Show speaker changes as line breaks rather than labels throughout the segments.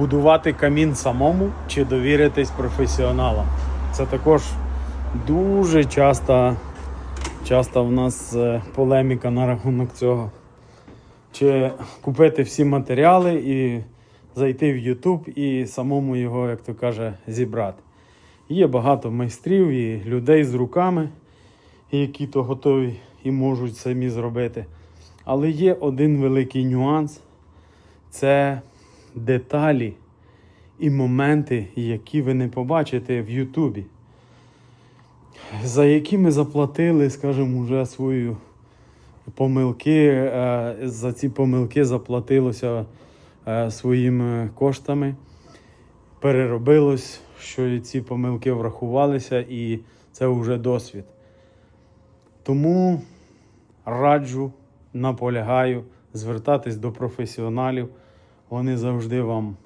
будувати камін самому чи довіритись професіоналам. Це також дуже часто, часто в нас е, полеміка на рахунок цього. Чи купити всі матеріали і зайти в YouTube і самому його, як то каже, зібрати. Є багато майстрів і людей з руками, які то готові і можуть самі зробити. Але є один великий нюанс це деталі і моменти, які ви не побачите в Ютубі, за які ми заплатили, скажімо, вже свою помилки. е, За ці помилки заплатилося е, своїми коштами. Переробилось, що ці помилки врахувалися, і це вже досвід. Тому раджу, наполягаю звертатись до професіоналів. Вони завжди вам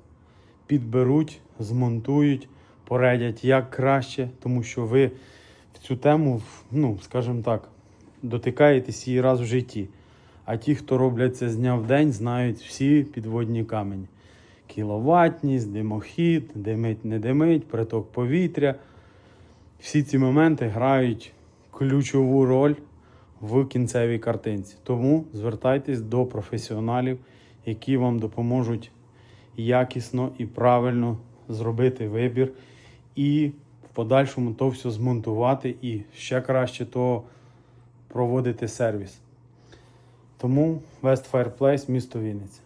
підберуть, змонтують, порадять як краще, тому що ви в цю тему, ну, скажімо так, дотикаєтесь її раз в житті. А ті, хто роблять це з дня в день, знають всі підводні камені. Кіловатність, димохід, димить, не димить, приток повітря. Всі ці моменти грають ключову роль в кінцевій картинці. Тому звертайтесь до професіоналів, які вам допоможуть якісно і правильно зробити вибір і в подальшому то все змонтувати і ще краще то проводити сервіс. Тому West Fireplace, місто Вінниця.